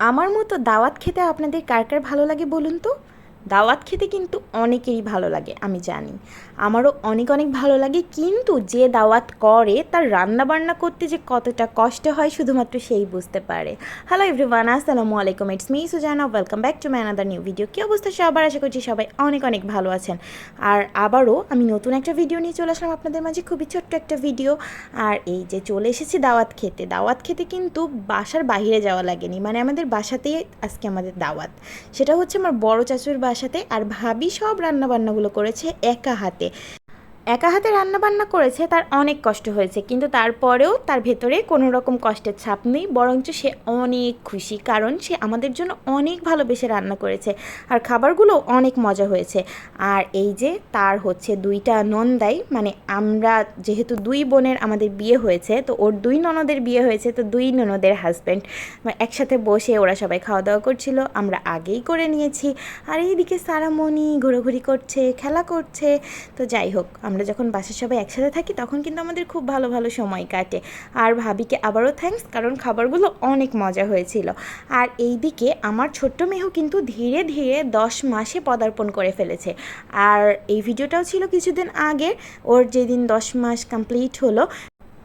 আমার মতো দাওয়াত খেতে আপনাদের কার কার ভালো লাগে বলুন তো? দাওয়াত খেতে কিন্তু অনেকেরই ভালো লাগে, আমি জানি। আমারও অনেক অনেক ভালো লাগে, কিন্তু যে দাওয়াত করে, তার রান্না বান্না করতে যে কতটা কষ্ট হয়, শুধুমাত্র সেই বুঝতে পারে। হ্যালো এভরিওয়ান আসসালামু আলাইকুম it's me Sujana welcome back to my another new video কী অবস্থা সবার? আশা করছি সবাই অনেক অনেক ভালো আছেন। আর আবারও আমি নতুন একটা ভিডিও নিয়ে চলে আসলাম আপনাদের মাঝে, খুবই ছোট্ট একটা ভিডিও আর এই যে চলে এসেছি দাওয়াত খেতে দাওয়াত খেতে কিন্তু বাসার বাইরে যাওয়া লাগেনি। মানে আমাদের বাসাতেই আজকে আমাদের দাওয়াত। সেটা হচ্ছে আমার বড় চাচুর বাসাতে আর ভাবি সব রান্নাবান্নাগুলো করেছে একা হাতে। একা হাতে রান্না বান্না করেছে, তার অনেক কষ্ট হয়েছে। কিন্তু তারপরেও তার ভেতরে কোনো রকম কষ্টের ছাপ নেই, বরঞ্চ সে অনেক খুশি, কারণ সে আমাদের জন্য অনেক ভালোবেসে রান্না করেছে। আর খাবারগুলো অনেক মজা হয়েছে। আর এই যে তার হচ্ছে দুইটা নন্দাই মানে আমরা যেহেতু দুই বোনের আমাদের বিয়ে হয়েছে, তো ওর দুই ননদের বিয়ে হয়েছে, তো দুই ননদের হাজব্যান্ড একসাথে বসে ওরা সবাই খাওয়া দাওয়া করছিল, আমরা আগেই করে নিয়েছি। আর এইদিকে সারামণি ঘোরাঘুরি করছে, খেলা করছে, তো যাই হোক, আমরা যখন বাসার সবাই একসাথে থাকি, তখন কিন্তু আমাদের খুব ভালো ভালো সময় কাটে। আর ভাবিকে আবারও থ্যাঙ্কস কারণ খাবারগুলো অনেক মজা হয়েছিল। আর এইদিকে আমার ছোট্ট মেহু কিন্তু ধীরে ধীরে দশ মাসে পদার্পণ করে ফেলেছে। আর এই ভিডিওটাও ছিল কিছুদিন আগে। ওর যেদিন দশ মাস কমপ্লিট হলো,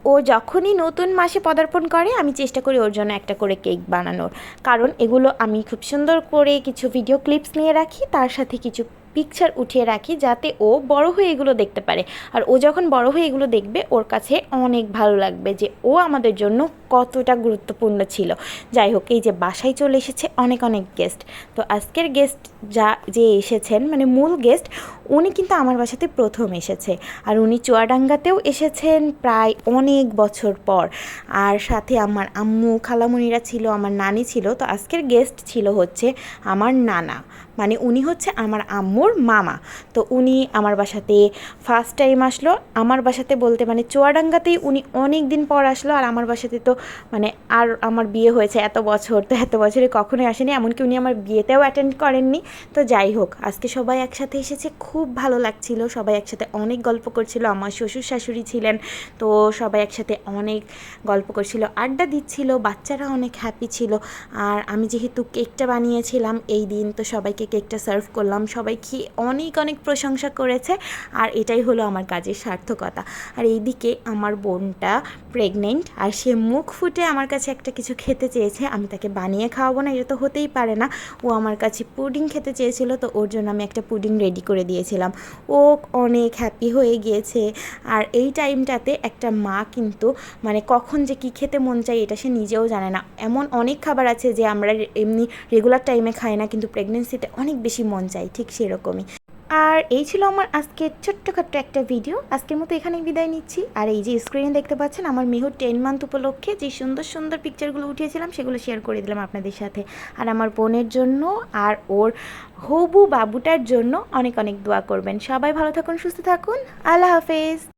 ও যখনই নতুন মাসে পদার্পণ করে, আমি চেষ্টা করি ওর জন্য একটা করে কেক বানানোর। কারণ এগুলো আমি খুব সুন্দর করে কিছু ভিডিও ক্লিপস নিয়ে রাখি, তার সাথে কিছু পিকচার উঠিয়ে রাখি যাতে ও বড় হয়ে এগুলো দেখতে পারে। আর ও যখন বড় হয়ে এগুলো দেখবে, ওর কাছে অনেক ভালো লাগবে যে ও আমাদের জন্য কতটা গুরুত্বপূর্ণ ছিল। যাই হোক, এই যে বাসায় চলে এসেছে অনেক অনেক গেস্ট তো আজকের গেস্ট যা, যে এসেছেন মানে মূল গেস্ট উনি কিন্তু আমার বাসাতে প্রথম এসেছে। আর উনি চুয়াডাঙ্গাতেও এসেছেন প্রায় অনেক বছর পর। আর সাথে আমার আম্মু খালামুনিরা ছিল, আমার নানি ছিল। তো আজকের গেস্ট ছিল হচ্ছে আমার নানা। মানে উনি হচ্ছে আমার আম্মুর মামা। তো উনি আমার বাসাতে ফার্স্ট টাইম আসলো। আমার বাসাতে বলতে মানে চুয়াডাঙ্গাতেই উনি অনেক দিন পর আসলো। আর আমার বাসাতে তো মানে আর আমার বিয়ে হয়েছে এত বছর, তো এত বছরে কখনোই আসেনি, এমনকি উনি আমার বিয়েতেও অ্যাটেন্ড করেননি। তো যাই হোক, আজকে সবাই একসাথে এসেছে, খুব ভালো লাগছিল, সবাই একসাথে অনেক গল্প করছিল, আমার শ্বশুর শাশুড়ি ছিলেন, তো সবাই একসাথে অনেক গল্প করছিল, আড্ডা দিচ্ছিল, বাচ্চারা অনেক হ্যাপি ছিল, আর আমি যেহেতু কেকটা বানিয়েছিলাম এই দিন, তো সবাইকে কেকটা সার্ভ করলাম, সবাই খেয়ে অনেক অনেক প্রশংসা করেছে, আর এটাই হলো আমার কাজের সার্থকতা। আর এইদিকে আমার বোনটা প্রেগনেন্ট আর সে মুখ ফুটে আমার কাছে একটা কিছু খেতে চেয়েছে, আমি তাকে বানিয়ে খাওয়াবো না, এটা তো হতেই পারে না। ও আমার কাছে পুডিং খেতে চেয়েছিল, তো ওর জন্য আমি একটা পুডিং রেডি করে দিয়েছিলাম। ও অনেক হ্যাপি হয়ে গিয়েছে। আর এই টাইমটাতে একটা মা কিন্তু মানে কখন যে কি খেতে মন চাই এটা সে নিজেও জানে না। এমন অনেক খাবার আছে যে আমরা এমনি রেগুলার টাইমে খাই না, কিন্তু প্রেগনেন্সিতে অনেক বেশি মন চাই ঠিক সেরকমই। আর এই ছিল আমার আজকে ছোট্টখাট্ট একটা ভিডিও আজকের মতো এখানেই বিদায় নিচ্ছি। আর এই যে স্ক্রিনে দেখতে পাচ্ছেন, আমার মেহুর টেন মান্থ উপলক্ষে যে সুন্দর সুন্দর পিকচারগুলো উঠিয়েছিলাম, সেগুলো শেয়ার করে দিলাম আপনাদের সাথে। আর আমার বোনের জন্য আর ওর হবু বাবুটার জন্য অনেক অনেক দোয়া করবেন। সবাই ভালো থাকুন, সুস্থ থাকুন। আল্লাহ হাফেজ।